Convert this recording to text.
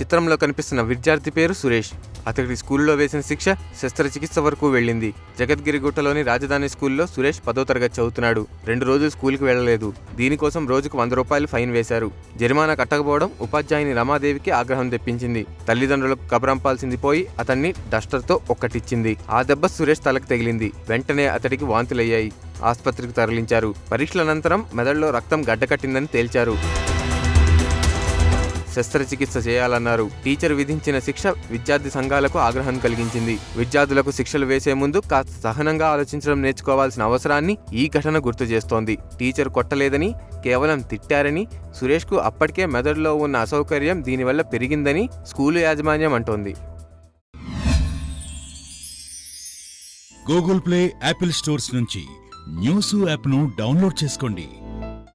చిత్రంలో కనిపిస్తున్న విద్యార్థి పేరు సురేష్. అతడికి స్కూల్లో వేసిన శిక్ష శస్త్రచికిత్స వరకు వెళ్ళింది. జగద్గిరిగుట్టలోని రాజధాని స్కూల్లో సురేష్ పదో తరగతి చదువుతున్నాడు. రెండు రోజులు స్కూల్కి వెళ్ళలేదు. దీనికోసం రోజుకు వంద రూపాయలు ఫైన్ వేశారు. జరిమానా కట్టకపోవడం ఉపాధ్యాయుని రమాదేవికి ఆగ్రహం తెప్పించింది. తల్లిదండ్రులకు కబరంపాల్సింది పోయి అతన్ని డస్టర్తో ఒక్కటిచ్చింది. ఆ దెబ్బ సురేష్ తలకు తగిలింది. వెంటనే అతడికి వాంతులయ్యాయి. ఆసుపత్రికి తరలించారు. పరీక్షల అనంతరం మెదడులో రక్తం గడ్డకట్టిందని తేల్చారు. శస్త్రచికిత్స చేయాలన్నారు. టీచర్ విధించిన శిక్ష విద్యార్థి సంఘాలకు ఆగ్రహం కలిగించింది. విద్యార్థులకు శిక్షలు వేసే ముందు కాస్త సహనంగా ఆలోచించడం నేర్చుకోవాల్సిన అవసరాన్ని ఈ ఘటన గుర్తు చేస్తోంది. టీచర్ కొట్టలేదని కేవలం తిట్టారని సురేష్కు అప్పటికే మెదడులో ఉన్న అసౌకర్యం దీనివల్ల పెరిగిందని స్కూలు యాజమాన్యం అంటోంది. గూగుల్ ప్లే యాపిల్ స్టోర్స్ నుంచి న్యూస్ యాప్ను డౌన్లోడ్ చేసుకోండి.